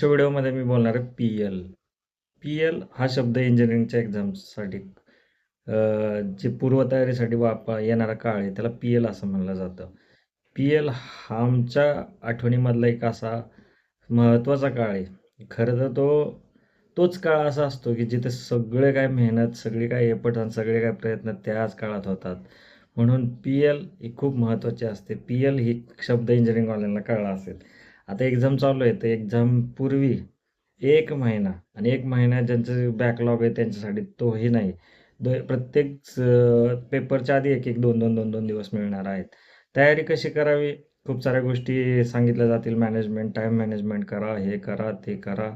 आजच्या व्हिडिओमध्ये मी बोलणार आहे पी एल. पी एल हा शब्द इंजिनिअरिंगच्या एक्झाम्ससाठी जे पूर्वतयारीसाठी वाप येणारा काळ आहे त्याला पी एल असं म्हणलं जातं. पी एल हा आमच्या आठवणीमधला एक असा महत्त्वाचा काळ आहे. खरं तर तो तोच काळ असा असतो की जिथे सगळे काय मेहनत सगळे काय एफर्ट आणि सगळे काय प्रयत्न त्याच काळात होतात. म्हणून पी एल ही खूप महत्त्वाची असते. पी एल ही शब्द इंजिनिअरिंगवाल्यांना कळला असेल. आता एक्झाम चालू आहे तर एक्झाम पूर्वी एक महिना आणि एक महिना ज्यांचं बॅकलॉग आहे त्यांच्यासाठी तोही नाही. दो प्रत्येक पेपरच्या आधी एक एक दोन दोन दोन दोन दिवस मिळणार आहेत. तयारी कशी करावी? खूप साऱ्या गोष्टी सांगितल्या जातील. मॅनेजमेंट टाईम मॅनेजमेंट करा हे करा ते करा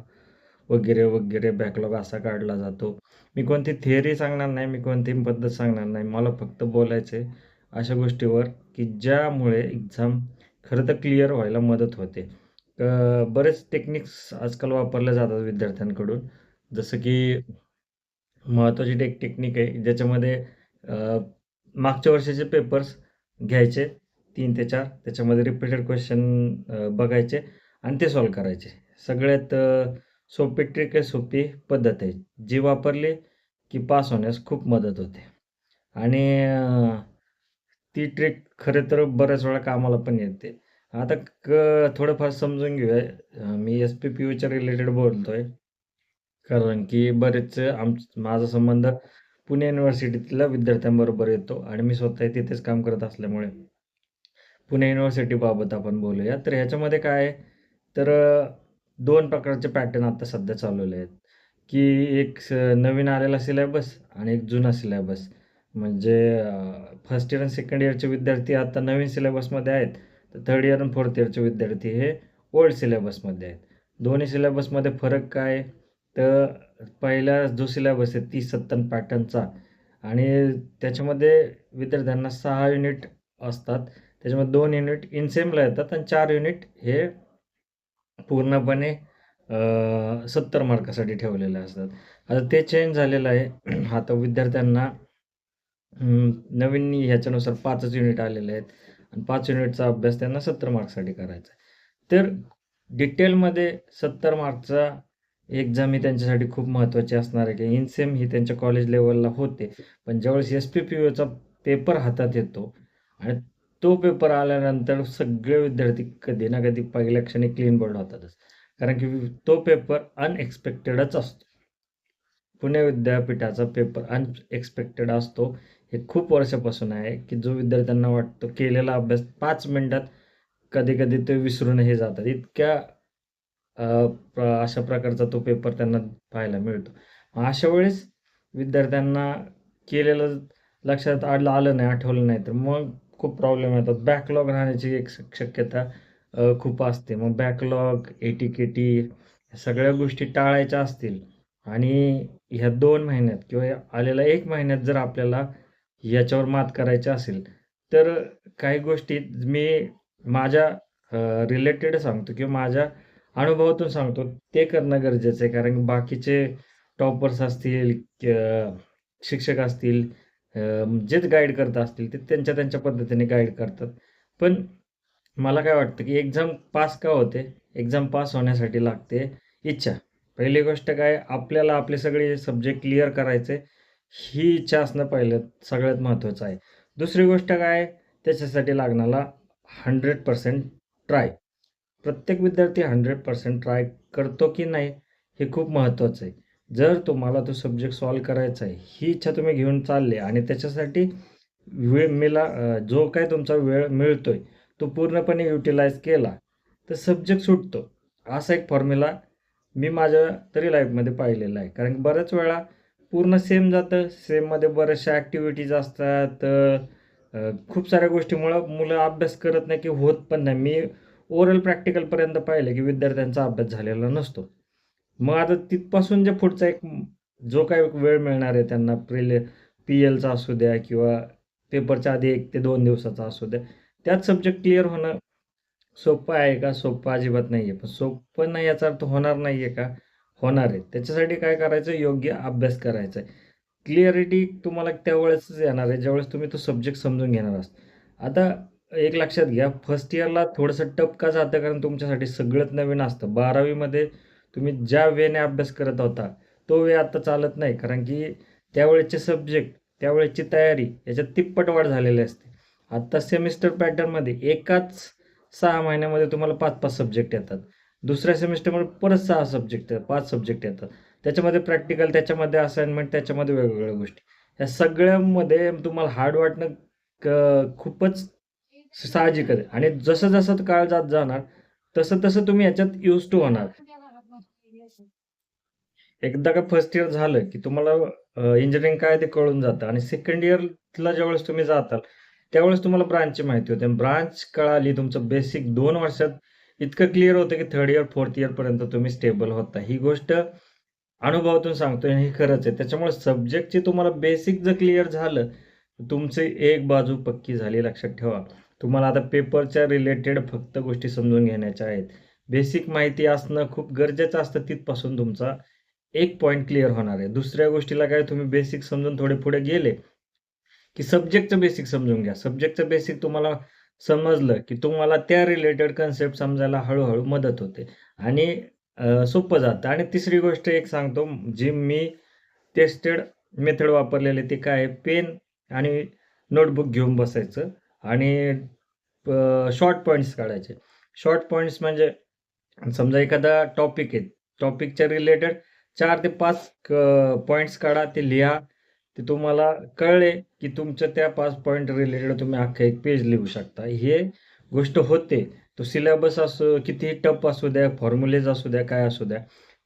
वगैरे वगैरे बॅकलॉग असा काढला जातो. मी कोणती थिअरी सांगणार नाही मी कोणती पद्धत सांगणार नाही. मला फक्त बोलायचं आहे अशा गोष्टीवर की ज्यामुळे एक्झाम खरं तर क्लिअर व्हायला मदत होते. बरेच टेक्निक्स आजकाल वापरल्या जातात विद्यार्थ्यांकडून. जसं की महत्त्वाची टेक टेक्निक आहे ज्याच्यामध्ये मागच्या वर्षाचे पेपर्स घ्यायचे तीन ते चार. त्याच्यामध्ये रिपीटेड क्वेश्चन बघायचे आणि ते सॉल्व करायचे. सगळ्यात सोपी ट्रिक आहे सोपी पद्धत आहे. जी वापरली की पास होण्यास खूप मदत होते. आणि ती ट्रिक खरं तर बऱ्याच वेळा कामाला पण येते. आता क थोडंफार समजून घेऊया. मी एस पी पी यूच्या रिलेटेड बोलतो आहे कारण की बरेच आम माझा संबंध पुणे युनिव्हर्सिटीतल्या विद्यार्थ्यांबरोबर येतो आणि मी स्वतः तिथेच काम करत असल्यामुळे. पुणे युनिव्हर्सिटीबाबत आपण बोलूया. तर ह्याच्यामध्ये काय आहे? तर दोन प्रकारचे पॅटर्न आता सध्या चालवले आहेत. की एक स नवीन आलेला सिलेबस आणि एक जुना सिलेबस म्हणजे फर्स्ट इयर आणि सेकंड इयरचे विद्यार्थी आता नवीन सिलेबसमध्ये आहेत. तर थर्ड इयर आणि फोर्थ इयरचे विद्यार्थी हे ओल्ड सिलेबसमध्ये आहेत. दोन्ही सिलेबसमध्ये फरक काय? तर पहिला जो सिलेबस आहे तीस सत्तन पॅटर्नचा आणि त्याच्यामध्ये विद्यार्थ्यांना सहा युनिट असतात. त्याच्यामध्ये दोन युनिट इनसेमला येतात आणि चार युनिट हे पूर्णपणे सत्तर मार्कासाठी ठेवलेले असतात. आता ते चेंज झालेलं आहे. आता विद्यार्थ्यांना नवीन ह्याच्यानुसार पाचच युनिट आलेले आहेत. आणि पाच युनिटचा अभ्यास त्यांना सत्तर मार्क्ससाठी करायचा तर डिटेलमध्ये सत्तर मार्कचा एक्झाम ही त्यांच्यासाठी खूप महत्त्वाची असणार आहे की इनसेम ही त्यांच्या कॉलेज लेवलला होते. पण ज्यावेळेस एस पी पी ओचा पेपर हातात येतो आणि तो पेपर आल्यानंतर सगळे विद्यार्थी कधी ना कधी पहिल्या क्षणी क्लीन बोर्ड होतातच. कारण की तो पेपर अनएक्सपेक्टेडच असतो. पुणे विद्यापीठाचा पेपर अनएक्सपेक्टेड असतो. हे खूप वर्षापासून आहे की जो विद्यार्थ्यांना वाटतो केलेला अभ्यास पाच मिनटात कधी कधी ते विसरूनही जातात. इतक्या अशा प्रकारचा तो पेपर त्यांना पाहायला मिळतो. मग अशा वेळेस विद्यार्थ्यांना केलेलं लक्षात आलं आलं नाही आठवलं नाही तर मग खूप प्रॉब्लेम येतात. बॅकलॉग राहण्याची एक शक्यता खूप असते. मग बॅकलॉग एटी के टी सगळ्या गोष्टी टाळायच्या असतील आणि ह्या दोन महिन्यात किंवा आलेल्या एक महिन्यात जर आपल्याला याच्यावर मात करायची असेल तर काही गोष्टी मी माझ्या रिलेटेड सांगतो किंवा माझ्या अनुभवातून सांगतो. ते करणं गरजेचं आहे कारण बाकीचे टॉपर्स असतील शिक्षक असतील जेच गाईड करत असतील ते त्यांच्या त्यांच्या पद्धतीने गाईड करतात. पण मला काय वाटतं की एक्झाम पास का होते? एक्झाम पास होण्यासाठी लागते इच्छा. पहिली गोष्ट काय? आपल्याला आपले सगळे सब्जेक्ट क्लिअर करायचे. ही इच्छा असणं पहिलं सगळ्यात महत्त्वाचं आहे. दुसरी गोष्ट काय? त्याच्यासाठी लागणारा हंड्रेड पर्सेंट ट्राय प्रत्येक विद्यार्थी हंड्रेड पर्सेंट ट्राय करतो की नाही हे खूप महत्त्वाचं आहे. जर तुम्हाला तो सब्जेक्ट सॉल्व करायचा आहे ही इच्छा तुम्ही घेऊन चालले आणि त्याच्यासाठी वेळ मिला जो काय तुमचा वेळ मिळतोय तो पूर्णपणे युटिलाइज केला तर सब्जेक्ट सुटतो. असा एक फॉर्म्युला मी माझ्या तरी लाईफमध्ये पाहिलेला आहे. कारण बऱ्याच वेळा पूर्ण सेम जातं. सेममध्ये बऱ्याचशा ॲक्टिव्हिटीज असतात. खूप साऱ्या गोष्टीमुळं मुलं अभ्यास करत नाही की होत पण नाही. मी ओरल प्रॅक्टिकलपर्यंत पाहिलं की विद्यार्थ्यांचा अभ्यास झालेला नसतो. मग आता तिथपासून जे पुढचा एक जो काय वेळ मिळणार आहे त्यांना प्रिले पी एलचा असू द्या किंवा पेपरच्या आधी एक ते दोन दिवसाचा असू द्या त्यात सब्जेक्ट क्लिअर होणं सोपं आहे का? सोपं अजिबात नाही आहे पण सोपं नाही याचा अर्थ होणार नाही आहे का? होणार आहे. त्याच्यासाठी काय करायचं? योग्य अभ्यास करायचा आहे. क्लिअरिटी तुम्हाला त्यावेळेसच येणार आहे ज्यावेळेस तुम्ही तो सब्जेक्ट समजून घेणार असता आता एक लक्षात घ्या फर्स्ट इयरला थोडंसं टप का जातं कारण तुमच्यासाठी सगळंच नवीन असतं. बारावीमध्ये तुम्ही ज्या वेने अभ्यास करत होता तो वे आता चालत नाही. कारण की त्यावेळेचे सब्जेक्ट त्यावेळेची तयारी याच्यात तिप्पट वाढ झालेली असते. आत्ता सेमिस्टर पॅटर्नमध्ये एकाच सहा महिन्यामध्ये तुम्हाला पाच पाच सब्जेक्ट येतात. दुसऱ्या सेमिस्टरमध्ये परत सहा सब्जेक्ट पाच सब्जेक्ट येतात. त्याच्यामध्ये प्रॅक्टिकल त्याच्यामध्ये असाइनमेंट त्याच्यामध्ये वेगवेगळ्या गोष्टी. या सगळ्यामध्ये तुम्हाला हार्ड वाटणं क खूपच साहजिक आहे. आणि जसं जसं काळ जात जाणार तसं तसं तुम्ही याच्यात यूज टू होणार. एकदा का फर्स्ट इयर झालं की तुम्हाला इंजिनिअरिंग काय ते कळून जातं. आणि सेकंड इयरला ज्यावेळेस तुम्ही जाताल त्यावेळेस तुम्हाला ब्रांचची माहिती होते. ब्रांच कळाली तुमचं बेसिक दोन वर्षात इतकं क्लिअर होतं की थर्ड इयर फोर्थ इयरपर्यंत तुम्ही स्टेबल होता. ही गोष्ट अनुभवातून सांगतोय आणि खरंच आहे. त्याच्यामुळे सब्जेक्टचे तुम्हाला बेसिक जर क्लिअर झालं तुमची एक बाजू पक्की झाली लक्षात ठेवा. तुम्हाला आता पेपरच्या रिलेटेड फक्त गोष्टी समजून घेण्याच्या आहेत. बेसिक माहिती असणं खूप गरजेचं असतं तिथपासून तुमचा एक पॉईंट क्लिअर होणार आहे. दुसऱ्या गोष्टीला काय तुम्ही बेसिक समजून थोडे पुढे गेले की सब्जेक्टचं बेसिक समजून घ्या. सब्जेक्टचं बेसिक तुम्हाला समजलं की तुम्हाला त्या रिलेटेड कन्सेप्ट समजायला हळूहळू मदत होते. आणि सोपं जातं. आणि तिसरी गोष्ट एक सांगतो जी मी टेस्टेड मेथड वापरलेले ते काय पेन आणि नोटबुक घेऊन बसायचं आणि शॉर्ट पॉईंट्स काढायचे. शॉर्ट पॉईंट्स म्हणजे समजा एखादा टॉपिक आहे. टॉपिकच्या रिलेटेड चार ते पाच पॉईंट्स काढा ते लिहा. ते तुम्हाला कळले की तुमच्या त्या पाच पॉईंट रिलेटेड तुम्ही अख्खं एक पेज लिहू शकता. हे गोष्ट होते. तो सिलेबस असो कितीही टप असू द्या फॉर्म्युलेज असू द्या काय असू द्या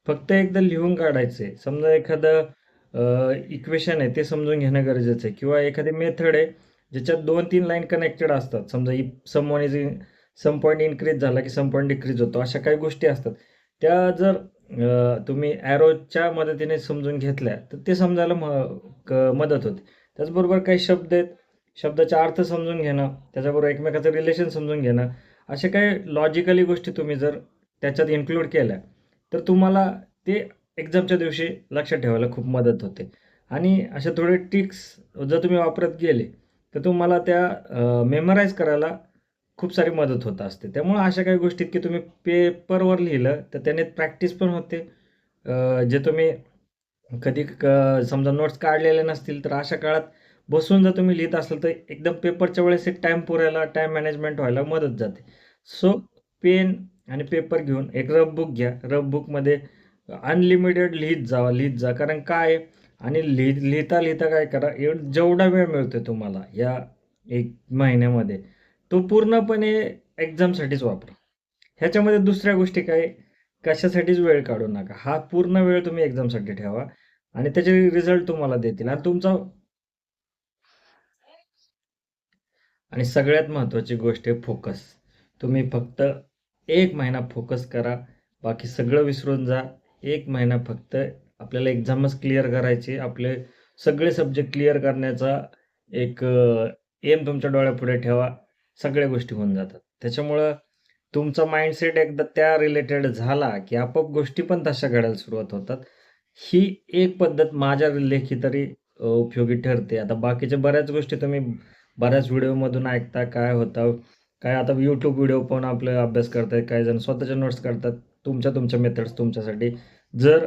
फक्त एकदा लिहून काढायचं. आहे समजा एखादं इक्वेशन आहे ते समजून घेणं गरजेचं आहे. किंवा एखादी मेथड आहे ज्याच्यात दोन तीन लाईन कनेक्टेड असतात. समजा some one is some point increase झाला की सम पॉईंट डिक्रीज होतो. अशा काही गोष्टी असतात. त्या जर तुम्ही ॲरोच्या मदतीने समजून घेतल्या तर ते समजायला म क मदत होते. त्याचबरोबर काही शब्द आहेत. शब्दाचा अर्थ समजून घेणं त्याच्याबरोबर एकमेकाचं रिलेशन समजून घेणं असे काही लॉजिकली गोष्टी तुम्ही जर त्याच्यात इन्क्लूड केल्या तर तुम्हाला ते एक्झामच्या दिवशी लक्षात ठेवायला खूप मदत होते. आणि अशा थोडे ट्रिक्स जर तुम्ही वापरत गेले तर तुम्हाला त्या मेमराईज करायला खूप सारी मदत होत असते. त्यामुळं अशा काही गोष्टीत की तुम्ही पेपरवर लिहिलं तर त्याने प्रॅक्टिस पण होते. जे तुम्ही कधी क समजा नोट्स काढलेले नसतील तर अशा काळात बसून जर तुम्ही लिहित असाल तर एकदम पेपरच्या वेळेस एक टाईम पुरायला टाईम मॅनेजमेंट व्हायला मदत जाते. सो पेन आणि पेपर घेऊन एक रफ बुक घ्या. रफ बुकमध्ये अनलिमिटेड लिहित जावा लिहित जा. कारण काय? आणि लिहि लिहिता लिहिता काय करा? एवढ जेवढा वेळ मिळतो तुम्हाला या एक महिन्यामध्ये तो पूर्णपणे एक्झामसाठीच वापरा. ह्याच्यामध्ये दुसऱ्या गोष्टी काय? कशासाठीच वेळ काढू नका. हा पूर्ण वेळ तुम्ही एक्झामसाठी ठेवा आणि त्याचे रिझल्ट तुम्हाला देतील. आणि तुमचा आणि सगळ्यात महत्त्वाची गोष्ट आहे फोकस. तुम्ही फक्त एक महिना फोकस करा. बाकी सगळं विसरून जा. एक महिना फक्त आपल्याला एक्झामच क्लिअर करायची. आपले सगळे सब्जेक्ट क्लिअर करण्याचा एक एम तुमच्या डोळ्यापुढे ठेवा. सगळ्या गोष्टी होऊन जातात. त्याच्यामुळं तुमचा माइंडसेट एकदा त्या रिलेटेड झाला की आपोआप गोष्टी पण तशा घडायला सुरुवात होतात. ही एक पद्धत माझ्या लेखी तरी उपयोगी ठरते. आता बाकीच्या बऱ्याच गोष्टी तुम्ही बऱ्याच व्हिडिओमधून ऐकता काय होतं काय आता यूट्यूब व्हिडिओ पण आपले अभ्यास करतात काही जण स्वतःच्या नोट्स करतात तुमच्या तुमच्या मेथड्स तुमच्यासाठी. जर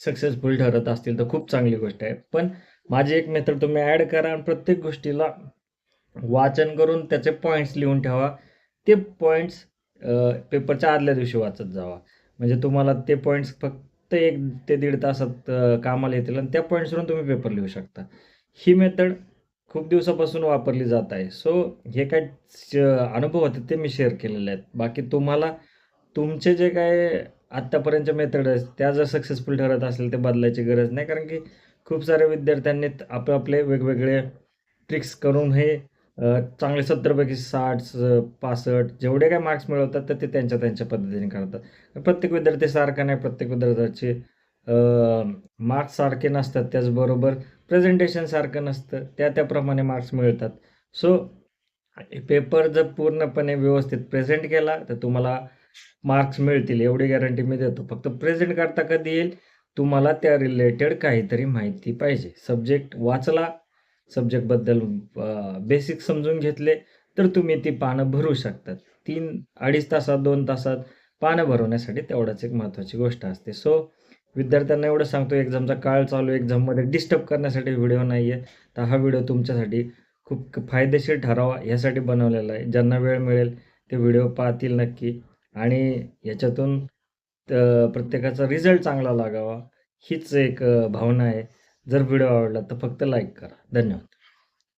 सक्सेसफुल ठरत असतील तर खूप चांगली गोष्ट आहे. पण माझी एक मेथड तुम्ही ॲड करा आणि प्रत्येक गोष्टीला वाचन करून त्याचे पॉईंट्स लिहून ठेवा. ते पॉईंट्स पेपरच्या आदल्या दिवशी वाचत जावा. म्हणजे तुम्हाला ते पॉईंट्स फक्त एक ते दीड तासात कामाला येतील आणि त्या पॉईंट्सवरून तुम्ही पेपर लिहू शकता. ही मेथड खूप दिवसापासून वापरली जात आहे. सो हे काय अनुभव होते ते मी शेअर केलेले आहेत. बाकी तुम्हाला तुमचे जे काय आत्तापर्यंतच्या मेथड आहेत त्या जर सक्सेसफुल ठरत असेल ते बदलायची गरज नाही. कारण की खूप साऱ्या विद्यार्थ्यांनी आपापले वेगवेगळे ट्रिक्स करून हे चांगले सत्तरपैकी साठ स- पासष्ट जेवढे काय मार्क्स मिळवतात तर ते त्यांच्या त्यांच्या पद्धतीने करतात. प्रत्येक विद्यार्थी सारखा नाही प्रत्येक विद्यार्थ्याचे मार्क्स सारखे नसतात त्याचबरोबर प्रेझेंटेशन सारखं नसतं त्या त्याप्रमाणे मार्क्स मिळतात. सो पेपर जर पूर्णपणे व्यवस्थित प्रेझेंट केला तर तुम्हाला मार्क्स मिळतील एवढी गॅरंटी मी देतो. फक्त प्रेझेंट करता कधी येईल तुम्हाला त्या रिलेटेड काहीतरी माहिती पाहिजे. सब्जेक्ट वाचला सब्जेक्टबद्दल बेसिक समजून घेतले तर तुम्ही ती पानं भरू शकतात. तीन अडीच तासात दोन तासात पानं भरवण्यासाठी तेवढाच एक महत्त्वाची गोष्ट असते. सो विद्यार्थ्यांना एवढं सांगतो एक्झामचा काळ चालू एक्झाममध्ये डिस्टर्ब करण्यासाठी व्हिडिओ नाही आहे तर हा व्हिडिओ तुमच्यासाठी खूप फायदेशीर ठरावा यासाठी बनवलेला आहे. ज्यांना वेळ मिळेल ते व्हिडिओ पाहतील नक्की. आणि याच्यातून प्रत्येकाचा रिझल्ट चांगला लागावा हीच एक भावना आहे. जर व्हिडिओ आवडला तर फक्त लाईक करा. धन्यवाद.